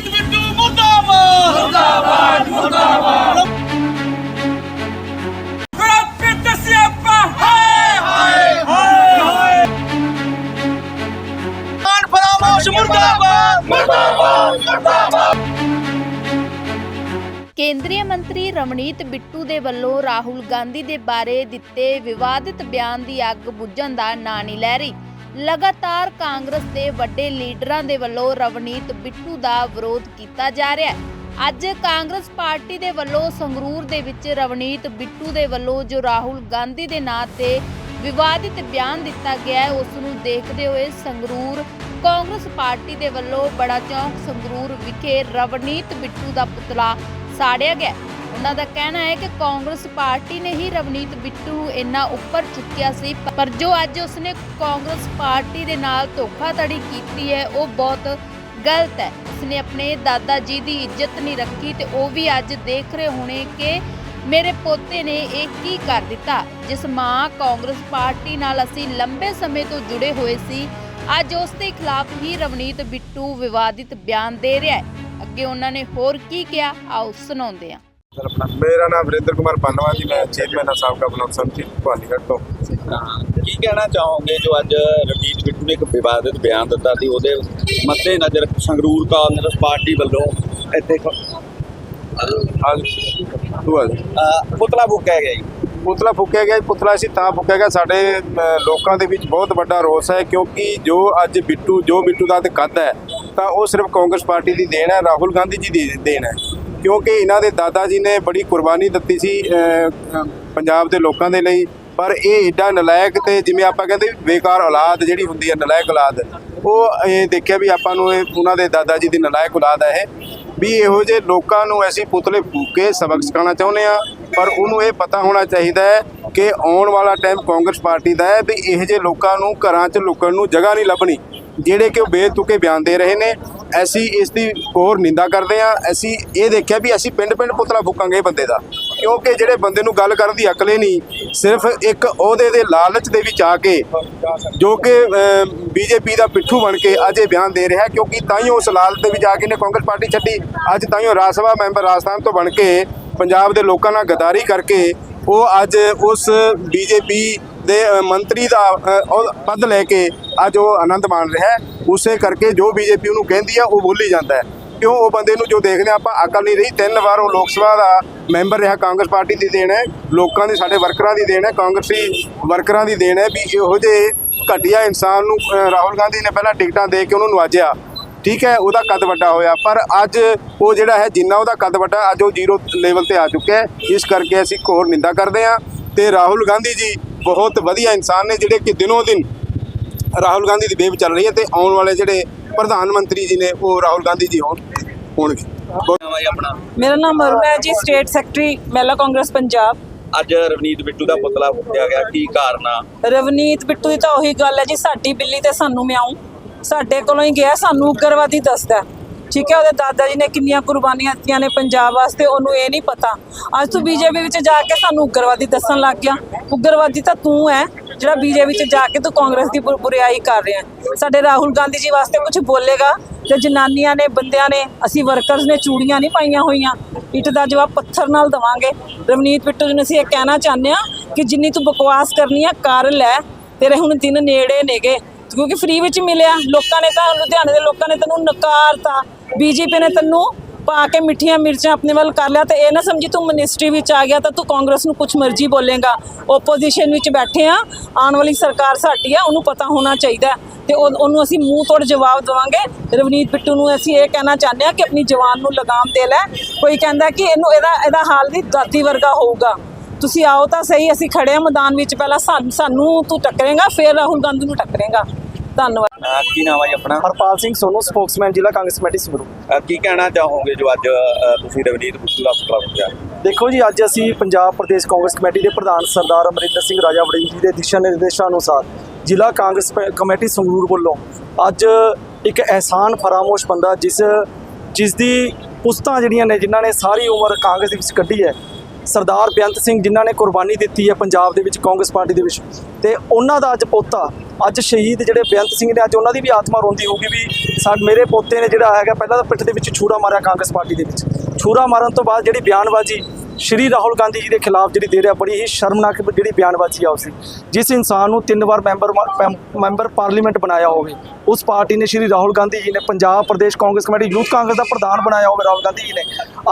ਬਿੱਟੂ ਮੁਰਦਾਬਾਦ। ਮੁਰਦਾਬਾਦ ਮੁਰਦਾਬਾਦ। ਮੁਰਦਾਬਾਦ। ਮੁਰਦਾਬਾਦ ਮੁਰਦਾਬਾਦ। ਕੇਂਦਰੀ ਮੰਤਰੀ ਰਮਨੀਤ ਬਿੱਟੂ ਦੇ ਵੱਲੋਂ ਰਾਹੁਲ ਗਾਂਧੀ ਦੇ ਬਾਰੇ ਦਿੱਤੇ ਵਿਵਾਦਿਤ ਬਿਆਨ ਦੀ ਅੱਗ ਬੁਝਣ ਦਾ ਨਾਂ ਨਹੀਂ ਲੈ ਰਹੀ। ਲਗਾਤਾਰ ਕਾਂਗਰਸ ਦੇ ਵੱਡੇ ਲੀਡਰਾਂ ਦੇ ਵੱਲੋਂ ਰਵਨੀਤ ਬਿੱਟੂ ਦਾ ਵਿਰੋਧ ਕੀਤਾ ਜਾ ਰਿਹਾ ਹੈ। ਅੱਜ ਕਾਂਗਰਸ ਪਾਰਟੀ ਦੇ ਵੱਲੋਂ ਸੰਗਰੂਰ ਦੇ ਵਿੱਚ ਰਵਨੀਤ ਬਿੱਟੂ ਦੇ ਵੱਲੋਂ ਜੋ ਰਾਹੁਲ ਗਾਂਧੀ ਦੇ ਨਾਂ ਤੇ ਵਿਵਾਦਿਤ ਬਿਆਨ ਦਿੱਤਾ ਗਿਆ ਹੈ, ਉਸ ਨੂੰ ਦੇਖਦੇ ਹੋਏ ਸੰਗਰੂਰ ਕਾਂਗਰਸ ਪਾਰਟੀ ਦੇ ਵੱਲੋਂ ਬੜਾ ਚੌਂਕ ਸੰਗਰੂਰ ਵਿਖੇ ਰਵਨੀਤ ਬਿੱਟੂ ਦਾ ਪੁਤਲਾ ਸਾੜਿਆ ਗਿਆ ਉਹਨਾਂ ਦਾ ਕਹਿਣਾ ਹੈ ਕਿ ਕਾਂਗਰਸ ਪਾਰਟੀ ਨੇ ਹੀ ਰਵਨੀਤ ਬਿੱਟੂ ਇੰਨਾ ਉੱਪਰ ਚੁੱਕਿਆ ਸੀ, ਪਰ ਜੋ ਅੱਜ ਉਸਨੇ ਕਾਂਗਰਸ ਪਾਰਟੀ ਦੇ ਨਾਲ ਧੋਖਾਧੜੀ ਕੀਤੀ ਹੈ, ਉਹ ਬਹੁਤ ਗਲਤ ਹੈ। ਉਸਨੇ ਆਪਣੇ ਦਾਦਾ ਜੀ ਦੀ ਇੱਜ਼ਤ ਨਹੀਂ ਰੱਖੀ ਤੇ ਉਹ ਵੀ ਅੱਜ ਦੇਖ ਰਹੇ ਹੋਣੇ ਕਿ ਮੇਰੇ ਪੋਤੇ ਨੇ ਇਹ ਕੀ ਕਰ ਦਿੱਤਾ। ਜਿਸ ਮਾਂ ਕਾਂਗਰਸ ਪਾਰਟੀ ਨਾਲ ਅਸੀਂ ਲੰਬੇ ਸਮੇਂ ਤੋਂ ਜੁੜੇ ਹੋਏ ਸੀ, ਅੱਜ ਉਸ ਦੇ ਖਿਲਾਫ ਹੀ ਰਵਨੀਤ ਬਿੱਟੂ ਵਿਵਾਦਿਤ ਬਿਆਨ ਦੇ ਰਿਹਾ ਹੈ। ਅੱਗੇ ਉਹਨਾਂ ਨੇ ਹੋਰ ਕੀ ਕਿਹਾ, ਆਓ ਸੁਣਾਉਂਦੇ ਹਾਂ। ਮੇਰਾ ਨਾਮ ਵਰਿੰਦਰ ਕੁਮਾਰ ਪਾਨਵਾ ਜੀ ਮੈਂ ਚੇਅਰਮੈਨ ਹਾਂ ਸਾਬਕਾ ਬਲਾਕ ਸੰਮਤੀ ਭਵਾਨੀਗੜ੍ਹ ਤੋਂ। ਕੀ ਕਹਿਣਾ ਚਾਹੋਗੇ ਜੋ ਅੱਜ ਰਣਜੀਤ ਬਿੱਟੂ ਨੇ ਇੱਕ ਵਿਵਾਦਿਤ ਬਿਆਨ ਦਿੱਤਾ ਸੀ ਉਹਦੇ ਮੱਦੇ ਨਜ਼ਰ ਸੰਗਰੂਰ ਕਾਂਗਰਸ ਪਾਰਟੀ ਵੱਲੋਂ ਇੱਥੇ ਪੁਤਲਾ ਫੂਕਿਆ ਗਿਆ ਜੀ। ਪੁਤਲਾ ਫੁੱਕਿਆ ਗਿਆ ਪੁਤਲਾ ਅਸੀਂ ਤਾਂ ਫੁੱਕਿਆ ਗਿਆ। ਸਾਡੇ ਲੋਕਾਂ ਦੇ ਵਿੱਚ ਬਹੁਤ ਵੱਡਾ ਰੋਸ ਹੈ ਕਿਉਂਕਿ ਜੋ ਅੱਜ ਬਿੱਟੂ ਜੋ ਬਿੱਟੂ ਦਾ ਤੇ ਕੱਦ ਹੈ ਤਾਂ ਉਹ ਸਿਰਫ ਕਾਂਗਰਸ ਪਾਰਟੀ ਦੀ ਦੇਣ ਹੈ ਰਾਹੁਲ ਗਾਂਧੀ ਜੀ ਦੀ ਦੇਣ ਹੈ। ਕਿਉਂਕਿ ਇਹਨਾਂ ਦੇ ਦਾਦਾ ਜੀ ਨੇ ਬੜੀ ਕੁਰਬਾਨੀ ਦਿੱਤੀ ਸੀ ਪੰਜਾਬ ਦੇ ਲੋਕਾਂ ਦੇ ਲਈ। ਪਰ ਇਹ ਏਡਾ ਨਲਾਇਕ ਤੇ ਜਿਵੇਂ ਆਪਾਂ ਕਹਿੰਦੇ ਬੇਕਾਰ ਔਲਾਦ ਜਿਹੜੀ ਹੁੰਦੀ ਹੈ, ਨਲਾਇਕ ਔਲਾਦ, ਉਹ ਇਹ ਦੇਖਿਆ ਵੀ ਆਪਾਂ ਨੂੰ ਇਹ ਉਹਨਾਂ ਦੇ ਦਾਦਾ ਜੀ ਦੀ ਨਲਾਇਕ ਔਲਾਦ ਹੈ ਵੀ ਇਹੋ ਜਿਹੇ ਲੋਕਾਂ ਨੂੰ ਅਸੀਂ ਪੁਤਲੇ ਫੂਕੇ ਸਬਕ ਸਿਖਾਉਣਾ ਚਾਹੁੰਦੇ ਆ ਪਰ ਉਹਨੂੰ ਇਹ ਪਤਾ ਹੋਣਾ ਚਾਹੀਦਾ ਹੈ ਕਿ ਆਉਣ ਵਾਲਾ ਟਾਈਮ ਕਾਂਗਰਸ ਪਾਰਟੀ ਦਾ ਹੈ ਵੀ ਇਹੋ ਜਿਹੇ ਲੋਕਾਂ ਨੂੰ ਘਰਾਂ 'ਚ ਲੁਕਣ ਨੂੰ ਜਗ੍ਹਾ ਨਹੀਂ ਲੱਭਣੀ, ਜਿਹੜੇ ਕਿ ਉਹ ਬੇਤੁਕੇ ਬਿਆਨ ਦੇ ਰਹੇ ਨੇ। ਅਸੀਂ ਇਸ ਦੀ ਹੋਰ ਨਿੰਦਾ ਕਰਦੇ ਆ ਅਸੀਂ ਇਹ ਦੇਖਿਆ ਵੀ ਅਸੀਂ ਪਿੰਡ-ਪਿੰਡ ਪੁਤਲਾ ਫੂਕਾਂਗੇ ਬੰਦੇ ਦਾ। ਕਿਉਂਕਿ ਜਿਹੜੇ ਬੰਦੇ ਨੂੰ ਗੱਲ ਕਰਨ ਦੀ ਅਕਲ ਹੀ ਨਹੀਂ, ਸਿਰਫ ਇੱਕ ਉਹਦੇ ਦੇ ਲਾਲਚ ਦੇ ਵਿੱਚ ਆ ਕੇ ਜੋ ਕਿ ਬੀਜੇਪੀ ਦਾ ਪਿੱਠੂ ਬਣ ਕੇ ਅੱਜ ਇਹ ਬਿਆਨ ਦੇ ਰਿਹਾ ਕਿਉਂਕਿ ਤਾਂ ਹੀ ਉਸ ਲਾਲਚ ਦੇ ਵਿੱਚ ਆ ਕੇ ਨੇ ਕਾਂਗਰਸ ਪਾਰਟੀ ਛੱਡੀ। ਅੱਜ ਤਾਂ ਹੀ ਉਹ ਰਾਜ ਸਭਾ ਮੈਂਬਰ ਰਾਜਸਥਾਨ ਤੋਂ ਬਣ ਕੇ ਪੰਜਾਬ ਦੇ ਲੋਕਾਂ ਨਾਲ ਗਦਾਰੀ ਕਰਕੇ ਉਹ ਅੱਜ ਉਸ ਬੀਜੇਪੀ ਦੇ ਮੰਤਰੀ ਦਾ ਉਹ ਪਦ ਲੈ ਕੇ ਅੱਜ ਉਹ ਆਨੰਦ ਮਾਣ ਰਿਹਾ ਹੈ। ਉਸੇ ਕਰਕੇ ਜੋ ਬੀਜੇਪੀ ਉਹਨੂੰ ਕਹਿੰਦੀ ਆ, ਉਹ ਬੋਲੀ ਜਾਂਦਾ ਹੈ। ਕਿਉਂ? ਉਹ ਬੰਦੇ ਨੂੰ ਜੋ ਦੇਖਦੇ ਹਾਂ, ਆਪਾਂ ਅਕਲ ਨਹੀਂ ਰਹੀ। ਤਿੰਨ ਵਾਰ ਉਹ ਲੋਕ ਸਭਾ ਦਾ ਮੈਂਬਰ ਰਿਹਾ, ਕਾਂਗਰਸ ਪਾਰਟੀ ਦੀ ਦੇਣ ਹੈ। ਲੋਕਾਂ ਦੀ, ਸਾਡੇ ਵਰਕਰਾਂ ਦੀ ਦੇਣ ਹੈ, ਕਾਂਗਰਸੀ ਵਰਕਰਾਂ ਦੀ ਦੇਣ ਹੈ ਵੀ ਇਹੋ ਜਿਹੇ ਘਟੀਆ ਇਨਸਾਨ ਨੂੰ ਰਾਹੁਲ ਗਾਂਧੀ ਨੇ ਪਹਿਲਾਂ ਟਿਕਟਾਂ ਦੇ ਕੇ ਉਹਨੂੰ ਨਵਾਜਿਆ। ਠੀਕ ਹੈ, ਉਹਦਾ ਕੱਦ ਵੱਡਾ ਹੋਇਆ? ਪਰ ਅੱਜ ਉਹ ਜਿਹੜਾ ਹੈ, ਜਿੰਨਾ ਉਹਦਾ ਕੱਦ ਵੱਡਾ, ਅੱਜ ਉਹ ਜ਼ੀਰੋ ਲੈਵਲ ਤੇ ਆ ਚੁੱਕਿਆ ਹੈ। ਇਸ ਕਰਕੇ ਅਸੀਂ ਘੋਰ ਨਿੰਦਾ ਕਰਦੇ ਹਾਂ। ਤੇ ਰਾਹੁਲ ਗਾਂਧੀ ਜੀ ਬਹੁਤ ਵਧੀਆ ਇਨਸਾਨ ਨੇ ਜਿਹੜੇ ਕਿ ਦਿਨੋਂ ਦਿਨ ਰਾਹੁਲ ਗਾਂਧੀ ਦੀ ਚੱਲ ਰਹੀ ਹੈ ਤੇ ਆਉਣ ਵਾਲੇ ਜਿਹੜੇ ਪ੍ਰਧਾਨ ਮੰਤਰੀ ਜੀ ਨੇ ਉਹ ਰਾਹੁਲ ਗਾਂਧੀ ਜੀ ਹੋਣ ਹੋਣਗੇ। ਮੇਰਾ ਨਾਮ ਅਰੁਣ ਹੈ ਜੀ ਸਟੇਟ ਸੈਕਟਰੀ ਮਹਿਲਾ ਕਾਂਗਰਸ ਪੰਜਾਬ। ਅੱਜ ਰਵਨੀਤ ਬਿੱਟੂ ਦਾ ਪੁਤਲਾ ਫੂਕਿਆ ਗਿਆ ਕੀ ਕਾਰਨ ਆ? ਰਵਨੀਤ ਬਿੱਟੂ ਦੀ ਤਾਂ ਉਹੀ ਗੱਲ ਹੈ ਜੀ ਸਾਡੀ ਬਿੱਲੀ ਤੇ ਸਾਨੂੰ ਮਿਆਉ। ਸਾਡੇ ਕੋਲੋਂ ਹੀ ਗਿਆ ਸਾਨੂੰ ਉਗਰਵਾਦੀ ਦੱਸਦਾ। ਠੀਕ ਹੈ, ਉਹਦੇ ਦਾਦਾ ਜੀ ਨੇ ਕਿੰਨੀਆਂ ਕੁਰਬਾਨੀਆਂ ਦਿੱਤੀਆਂ ਨੇ ਪੰਜਾਬ ਵਾਸਤੇ, ਉਹਨੂੰ ਇਹ ਨਹੀਂ ਪਤਾ। ਅੱਜ ਤੂੰ ਬੀਜੇਪੀ ਵਿੱਚ ਜਾ ਕੇ ਸਾਨੂੰ ਉਗਰਵਾਦੀ ਦੱਸਣ ਲੱਗ ਗਿਆ। ਉਗਰਵਾਦੀ ਤਾਂ ਤੂੰ ਹੈ, ਜਿਹੜਾ ਬੀਜੇਪੀ ਵਿੱਚ ਜਾ ਕੇ ਤੂੰ ਕਾਂਗਰਸ ਦੀ ਬੁਰ- ਕਰ ਰਿਹਾ ਸਾਡੇ ਰਾਹੁਲ ਗਾਂਧੀ ਜੀ ਵਾਸਤੇ ਕੁਝ ਬੋਲੇਗਾ ਤੇ ਜਨਾਨੀਆਂ ਨੇ, ਬੰਦਿਆਂ ਨੇ, ਅਸੀਂ ਵਰਕਰਸ ਨੇ ਚੂੜੀਆਂ ਨਹੀਂ ਪਾਈਆਂ ਹੋਈਆਂ। ਇੱਟ ਦਾ ਜਵਾਬ ਪੱਥਰ ਨਾਲ ਦਵਾਂਗੇ। ਰਵਨੀਤ ਬਿੱਟੂ ਜੀ ਨੂੰ ਅਸੀਂ ਇਹ ਕਹਿਣਾ ਚਾਹੁੰਦੇ ਆ ਕਿ ਜਿੰਨੀ ਤੂੰ ਬਕਵਾਸ ਕਰਨੀ ਆ, ਕਰ ਲੈ। ਤੇਰੇ ਹੁਣ ਦਿਨ ਨੇੜੇ ਨੇਗੇ। ਕਿਉਂਕਿ ਫ੍ਰੀ ਵਿੱਚ ਮਿਲਿਆ। ਲੋਕਾਂ ਨੇ ਤਾਂ ਲੁਧਿਆਣੇ ਦੇ ਲੋਕਾਂ ਨੇ ਤੈਨੂੰ ਨਕਾਰਤਾ। ਬੀਜੇਪੀ ਨੇ ਤੈਨੂੰ ਪਾ ਕੇ ਮਿੱਠੀਆਂ ਮਿਰਚਾਂ ਆਪਣੇ ਵੱਲ ਕਰ ਲਿਆ ਤੇ ਇਹ ਨਾ ਸਮਝੀ ਤੂੰ ਮਿਨਿਸਟਰੀ ਵਿੱਚ ਆ ਗਿਆ ਤਾਂ ਤੂੰ ਕਾਂਗਰਸ ਨੂੰ ਕੁਝ ਮਰਜ਼ੀ ਬੋਲੇਗਾ। ਓਪੋਜੀਸ਼ਨ ਵਿੱਚ ਬੈਠੇ ਆ, ਆਉਣ ਵਾਲੀ ਸਰਕਾਰ ਸਾਡੀ ਆ, ਉਹਨੂੰ ਪਤਾ ਹੋਣਾ ਚਾਹੀਦਾ ਹੈ ਤੇ ਉਹ- ਉਹਨੂੰ ਅਸੀਂ ਮੂੰਹ ਤੋੜ ਜਵਾਬ ਦੇਵਾਂਗੇ। ਰਵਨੀਤ ਬਿੱਟੂ ਨੂੰ ਅਸੀਂ ਇਹ ਕਹਿਣਾ ਚਾਹੁੰਦੇ ਆ ਕਿ ਆਪਣੀ ਜਵਾਨ ਨੂੰ ਲਗਾਮ ਦੇ ਲੈ। ਕੋਈ ਕਹਿੰਦਾ ਕਿ ਇਹਨੂੰ ਇਹਦਾ ਇਹਦਾ ਹਾਲ ਦੀ ਦਾਦੀ ਵਰਗਾ ਹੋਊਗਾ। ਤੁਸੀਂ ਆਓ ਤਾਂ ਸਹੀ, ਅਸੀਂ ਖੜੇ ਆ ਮੈਦਾਨ ਵਿੱਚ, ਪਹਿਲਾਂ ਸਾਨੂੰ ਸਾਨੂੰ ਤੂੰ ਟੱਕਰੇਗਾ, ਫਿਰ ਰਾਹੁਲ ਗਾਂਧੀ ਨੂੰ ਟੱਕਰੇਗਾ। ਧੰਨਵਾਦ। ਅਹ ਕੀ ਨਾਮ ਹੈ ਜੀ ਆਪਣਾ? ਹਰਪਾਲ ਸਿੰਘ ਸੋਨੂ ਸਪੋਕਸਮੈਨ ਜ਼ਿਲ੍ਹਾ ਕਾਂਗਰਸ ਕਮੇਟੀ ਸੰਗਰੂਰ। ਅਹ ਕੀ ਕਹਿਣਾ ਚਾਹੋਗੇ ਜੋ ਅੱਜ ਅਹ, ਤੁਸੀਂ ਰਵਨੀਤ ਬਿੱਟੂ ਦਾ ਪੁਤਲਾ ਫੂਕਿਆ ਦੇਖੋ ਜੀ ਅੱਜ ਅਸੀਂ ਪੰਜਾਬ ਪ੍ਰਦੇਸ਼ ਕਾਂਗਰਸ ਕਮੇਟੀ ਦੇ ਪ੍ਰਧਾਨ ਸਰਦਾਰ ਅਮਰਿੰਦਰ ਸਿੰਘ ਰਾਜਾ ਵੜਿੰਗ ਜੀ ਦੇ ਦਿਸ਼ਾ ਨਿਰਦੇਸ਼ਾਂ ਅਨੁਸਾਰ ਜ਼ਿਲ੍ਹਾ ਕਾਂਗਰਸ ਪ- ਕਮੇਟੀ ਸੰਗਰੂਰ ਵੱਲੋਂ ਅੱਜ ਇੱਕ ਅਹਿਸਾਨ ਫਰਾਮੋਸ਼ ਬੰਦਾ ਜਿਸ ਜਿਸ ਦੀ ਪੁਸਤਾਂ ਜਿਹੜੀਆਂ ਨੇ ਜਿਨ੍ਹਾਂ ਨੇ ਸਾਰੀ ਉਮਰ ਕਾਂਗਰਸ ਦੇ ਵਿੱਚ ਕੱਢੀ ਹੈ ਸਰਦਾਰ ਬੇਅੰਤ ਸਿੰਘ ਜਿਨ੍ਹਾਂ ਨੇ ਕੁਰਬਾਨੀ ਦਿੱਤੀ ਹੈ ਪੰਜਾਬ ਦੇ ਵਿੱਚ ਕਾਂਗਰਸ ਪਾਰਟੀ ਦੇ ਵਿੱਚ ਤੇ ਉਹਨਾਂ ਦਾ ਅੱਜ ਪੋਤਾ ਅੱਜ ਸ਼ਹੀਦ ਜਿਹੜੇ ਬੇਅੰਤ ਸਿੰਘ ਨੇ, ਅੱਜ ਉਹਨਾਂ ਦੀ ਵੀ ਆਤਮਾ ਰੋਂਦੀ ਹੋਊਗੀ ਵੀ ਸਾਡ ਮੇਰੇ ਪੋਤੇ ਨੇ ਜਿਹੜਾ ਹੈਗਾ, ਪਹਿਲਾਂ ਤਾਂ ਪਿੱਠ ਦੇ ਵਿੱਚ ਛੂਰਾ ਮਾਰਿਆ ਕਾਂਗਰਸ ਪਾਰਟੀ ਦੇ ਵਿੱਚ। ਛੂਰਾ ਮਾਰਨ ਤੋਂ ਬਾਅਦ ਜਿਹੜੀ ਬਿਆਨਬਾਜ਼ੀ ਸ਼੍ਰੀ ਰਾਹੁਲ ਗਾਂਧੀ ਜੀ ਦੇ ਖਿਲਾਫ ਜਿਹੜੀ ਦੇ ਰਿਹਾ, ਬੜੀ ਹੀ ਸ਼ਰਮਨਾਕ ਜਿਹੜੀ ਬਿਆਨਬਾਜ਼ੀ ਆ ਉਸਦੀ। ਜਿਸ ਇਨਸਾਨ ਨੂੰ ਤਿੰਨ ਵਾਰ ਮੈਂਬਰ ਮੈਂਬਰ ਪਾਰਲੀਮੈਂਟ ਬਣਾਇਆ ਹੋਵੇ, ਉਸ ਪਾਰਟੀ ਨੇ ਸ਼੍ਰੀ ਰਾਹੁਲ ਗਾਂਧੀ ਜੀ ਨੇ ਪੰਜਾਬ ਪ੍ਰਦੇਸ਼ ਕਾਂਗਰਸ ਕਮੇਟੀ, ਯੂਥ ਕਾਂਗਰਸ ਦਾ ਪ੍ਰਧਾਨ ਬਣਾਇਆ ਹੋਵੇ ਰਾਹੁਲ ਗਾਂਧੀ ਜੀ ਨੇ।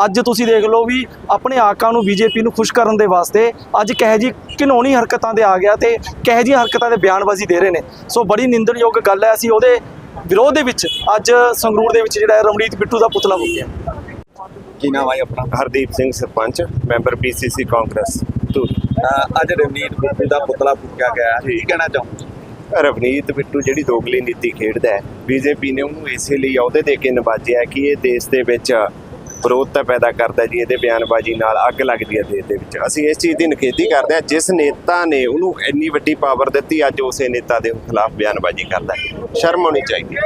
ਅੱਜ ਤੁਸੀਂ ਦੇਖ ਲਓ ਵੀ ਆਪਣੇ ਆਕਾ ਨੂੰ ਬੀਜੇਪੀ ਨੂੰ ਖੁਸ਼ ਕਰਨ ਦੇ ਵਾਸਤੇ ਅੱਜ ਕਹੇ ਜੀ ਘਿਨੌਣੀ ਹਰਕਤਾਂ ਦੇ ਆ ਗਿਆ ਤੇ ਕਹੇ ਜੀ ਹਰਕਤਾਂ ਦੇ ਬਿਆਨਬਾਜ਼ੀ ਦੇ ਰਹੇ ਨੇ। ਸੋ ਬੜੀ ਨਿੰਦਣਯੋਗ ਗੱਲ ਹੈ, ਅਸੀਂ ਉਹਦੇ ਵਿਰੋਧ ਦੇ ਵਿੱਚ ਅੱਜ ਸੰਗਰੂਰ ਦੇ ਵਿੱਚ ਜਿਹੜਾ ਹੈ ਰਮਣੀਤ ਬਿੱਟੂ ਦਾ ਪੁਤਲਾ ਫੂਕਿਆ। ਕੀ ਨਾਮ ਹੈ ਆਪਣਾ? Hardeep Singh sarpanch member PCC Congress. Dhuri ਅੱਜ ਰਵਨੀਤ ਬਿੱਟੂ ਦਾ ਪੁਤਲਾ ਫੂਕਿਆ ਗਿਆ। ਕੀ ਕਹਿਣਾ ਚਾਹੋਗੇ? ਰਵਨੀਤ ਬਿੱਟੂ ਜਿਹੜੀ ਦੋਗਲੀ ਨੀਤੀ ਖੇਡਦਾ ਹੈ ਬੀਜੇਪੀ ਨੇ ਉਹਨੂੰ ਇਸੇ ਲਈ ਅਹੁਦੇ ਦੇ ਕੇ ਨਵਾਜਿਆ ਕਿ ਇਹ ਦੇਸ਼ ਦੇ ਵਿੱਚ ਵਿਰੋਧਤਾ ਪੈਦਾ ਕਰਦਾ ਜੀ ਇਹਦੇ ਬਿਆਨਬਾਜ਼ੀ ਨਾਲ ਅੱਗ ਲੱਗਦੀ ਹੈ ਦੇਸ਼ ਦੇ ਵਿੱਚ। ਅਸੀਂ ਇਸ ਚੀਜ਼ ਦੀ ਨਿਖੇਧੀ ਕਰਦੇ ਹਾਂ ਜਿਸ ਨੇਤਾ ਨੇ ਉਹਨੂੰ ਇੰਨੀ ਵੱਡੀ ਪਾਵਰ ਦਿੱਤੀ ਅੱਜ ਉਸੇ ਨੇਤਾ ਦੇ ਖਿਲਾਫ ਬਿਆਨਬਾਜ਼ੀ ਕਰਦਾ ਹੈ। ਸ਼ਰਮ ਹੋਣੀ ਚਾਹੀਦੀ ਹੈ।